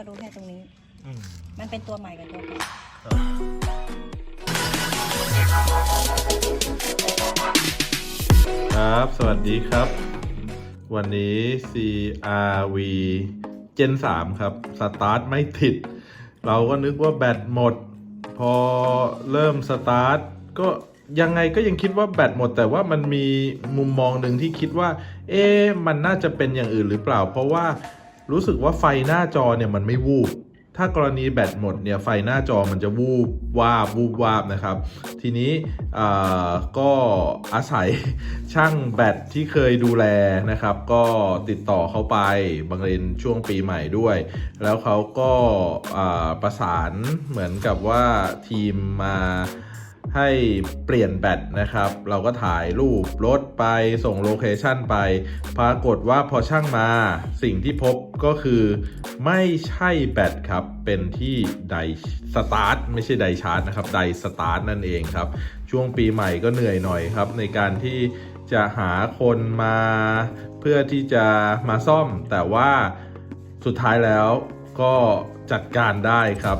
ก็รู้แค่ตรงนี้ อืมมันเป็นตัวใหม่กับตัวเก่าครับ สวัสดีครับ วันนี้ CRV Gen 3 ครับ สตาร์ทไม่ติด เราก็นึกว่าแบตหมด พอเริ่มสตาร์ทก็ยังไงก็ยังคิดว่าแบตหมด แต่ว่ามันมีมุมมองหนึ่งที่คิดว่า เอ๊ะมันน่าจะเป็นอย่างอื่นหรือเปล่า เพราะว่า รู้สึกว่าไฟหน้าจอเนี่ยมันไม่วูบ ถ้ากรณีแบตหมดเนี่ยไฟหน้าจอมันจะวูบวาบวูบวาบนะครับ ทีนี้ก็อาศัยช่างแบตที่เคยดูแลนะครับ ก็ติดต่อเขาไปบังเอิญช่วงปีใหม่ด้วย แล้วเขาก็ประสานเหมือนกับว่าทีมมาให้เปลี่ยนแบตนะครับ เราก็ถ่ายรูปรถไปส่งโลเคชันไป ปรากฏว่าพอช่างมาสิ่งที่พบ ก็คือไม่ใช่แบตครับ เป็นที่ไดสตาร์ทไม่ใช่ไดชาร์จนะครับไดสตาร์ทนั่นเองครับ ช่วงปีใหม่ก็เหนื่อยหน่อยครับ ในการที่จะหาคนมาเพื่อที่จะมาซ่อม แต่ว่าสุดท้ายแล้วก็จัดการได้ครับ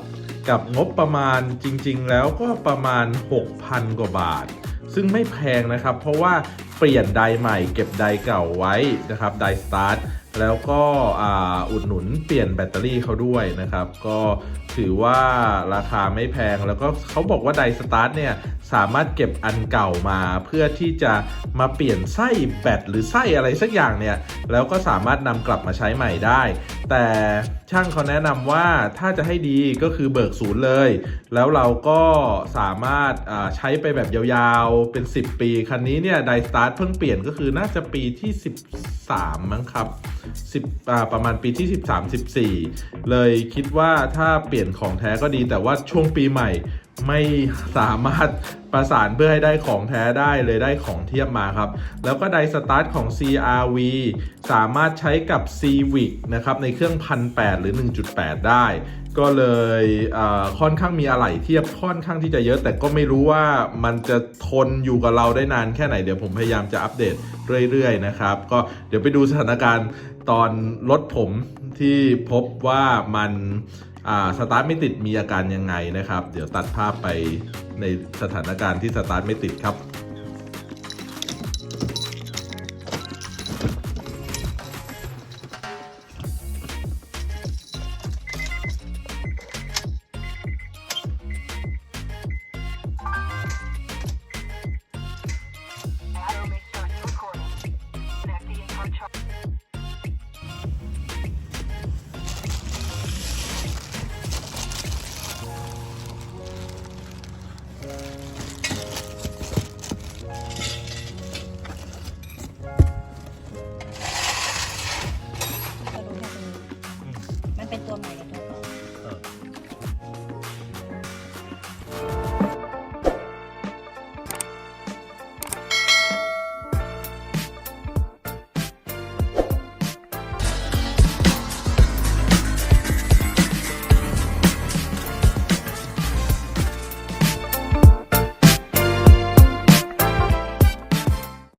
กับงบประมาณจริง ๆ แล้วก็ประมาณ 6,000 กว่าบาท ซึ่งไม่แพงนะครับ เพราะว่าเปลี่ยนไดใหม่เก็บไดเก่าไว้นะครับไดสตาร์ท แล้วก็อ,อุดหนุนเปลี่ยนแบตเตอรี่เขาด้วยนะครับ ก็ถือว่าราคาไม่แพงแล้วก็เขาบอกว่าไดสตาร์ทเนี่ย สามารถเก็บอันเก่ามาเพื่อที่จะมาเปลี่ยนไส้แบตหรือไส้อะไรสักอย่างเนี่ย แล้วก็สามารถนำกลับมาใช้ใหม่ได้ แต่ช่างเขาแนะนำว่าถ้าจะให้ดีก็คือเบิกศูนย์เลย แล้วเราก็สามารถใช้ไปแบบยาวๆเป็น 10 ปี คันนี้เนี่ยไดสตาร์ทเพิ่งเปลี่ยนก็คือน่าจะปีที่ 13 มั้งครับ10ประมาณปีที่ 13 14 เลยคิดว่าถ้าเปลี่ยนของแท้ก็ดีแต่ว่าช่วงปีใหม่ไม่สามารถ ประสานเพื่อให้ได้ของแท้ได้เลยได้ของเทียบมาครับ แล้วก็ไดสตาร์ทของ CRV สามารถใช้กับ Civic นะครับในเครื่อง 1,800 หรือ 1.8 ได้ ก็เลยค่อนข้างมีอะไหล่เทียบค่อนข้างที่จะเยอะ แต่ก็ไม่รู้ว่ามันจะทนอยู่กับเราได้นานแค่ไหน เดี๋ยวผมพยายามจะอัปเดตเรื่อยๆนะครับ ก็เดี๋ยวไปดูสถานการณ์ตอนรถผมที่พบว่ามันสตาร์ทไม่ติดมีอาการยังไงนะครับ เดี๋ยวตัดภาพไป ในสถานการณ์ที่สตาร์ทไม่ติดครับ